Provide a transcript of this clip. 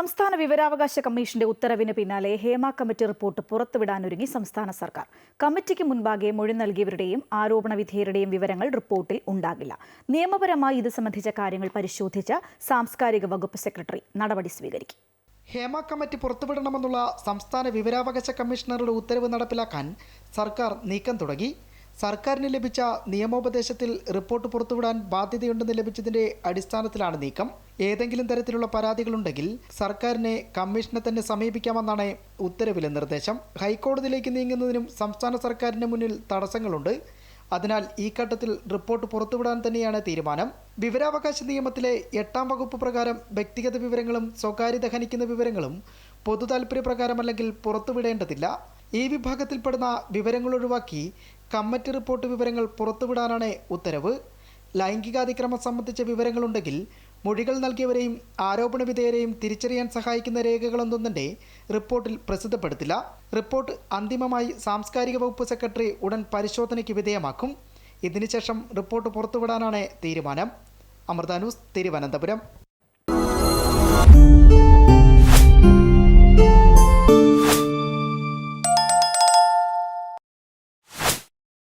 സംസ്ഥാന വിവരാവകാശ കമ്മീഷന്റെ ഉത്തരവിന് പിന്നാലെ ഹേമ കമ്മിറ്റി റിപ്പോർട്ട് പുറത്തുവിടാനൊരുങ്ങി സംസ്ഥാന സർക്കാർ. കമ്മിറ്റിക്ക് മുൻപാകെ മൊഴി നൽകിയവരുടെയും ആരോപണ വിധേയരുടെയും വിവരങ്ങൾ റിപ്പോർട്ടിൽ ഉണ്ടാകില്ല. നിയമപരമായി ഇത് സംബന്ധിച്ച കാര്യങ്ങൾ പരിശോധിച്ച സാംസ്കാരിക വകുപ്പ് സെക്രട്ടറി നടപടി സ്വീകരിക്കും. ഹേമ കമ്മിറ്റി പുറത്തുവിടണമെന്നുള്ള സംസ്ഥാന വിവരാവകാശ കമ്മീഷണറുടെ ഉത്തരവ് നടപ്പിലാക്കാൻ സർക്കാർ നീക്കം തുടങ്ങി. സർക്കാരിന് ലഭിച്ച നിയമോപദേശത്തിൽ റിപ്പോർട്ട് പുറത്തുവിടാൻ ബാധ്യതയുണ്ടെന്ന് ലഭിച്ചതിന്റെ അടിസ്ഥാനത്തിലാണ് നീക്കം. ഏതെങ്കിലും തരത്തിലുള്ള പരാതികളുണ്ടെങ്കിൽ സർക്കാരിനെ കമ്മീഷനെ തന്നെ സമീപിക്കാമെന്നാണ് ഉത്തരവിലെ നിർദ്ദേശം. ഹൈക്കോടതിയിലേക്ക് നീങ്ങുന്നതിനും സംസ്ഥാന സർക്കാരിന് മുന്നിൽ തടസ്സങ്ങളുണ്ട്. അതിനാൽ ഈ ഘട്ടത്തിൽ റിപ്പോർട്ട് പുറത്തുവിടാൻ തന്നെയാണ് തീരുമാനം. വിവരാവകാശ നിയമത്തിലെ എട്ടാം വകുപ്പ് പ്രകാരം വ്യക്തിഗത വിവരങ്ങളും സ്വകാര്യത ഹനിക്കുന്ന വിവരങ്ങളും പൊതു താൽപര്യപ്രകാരമല്ലെങ്കിൽ പുറത്തുവിടേണ്ടതില്ല. ഈ വിഭാഗത്തിൽപ്പെടുന്ന വിവരങ്ങൾ ഒഴിവാക്കി കമ്മിറ്റി റിപ്പോർട്ട് വിവരങ്ങൾ പുറത്തുവിടാനാണ് ഉത്തരവ്. ലൈംഗികാതിക്രമം സംബന്ധിച്ച വിവരങ്ങളുണ്ടെങ്കിൽ മൊഴികൾ നൽകിയവരെയും ആരോപണ വിധേയരെയും തിരിച്ചറിയാൻ സഹായിക്കുന്ന രേഖകളൊന്നുംതന്നെ റിപ്പോർട്ടിൽ പ്രസിദ്ധപ്പെടുത്തില്ല. റിപ്പോർട്ട് അന്തിമമായി സാംസ്കാരിക വകുപ്പ് സെക്രട്ടറി ഉടൻ പരിശോധനയ്ക്ക് വിധേയമാക്കും. ഇതിനുശേഷം റിപ്പോർട്ട് പുറത്തുവിടാനാണ് തീരുമാനം. അമൃത ന്യൂസ് തിരുവനന്തപുരം.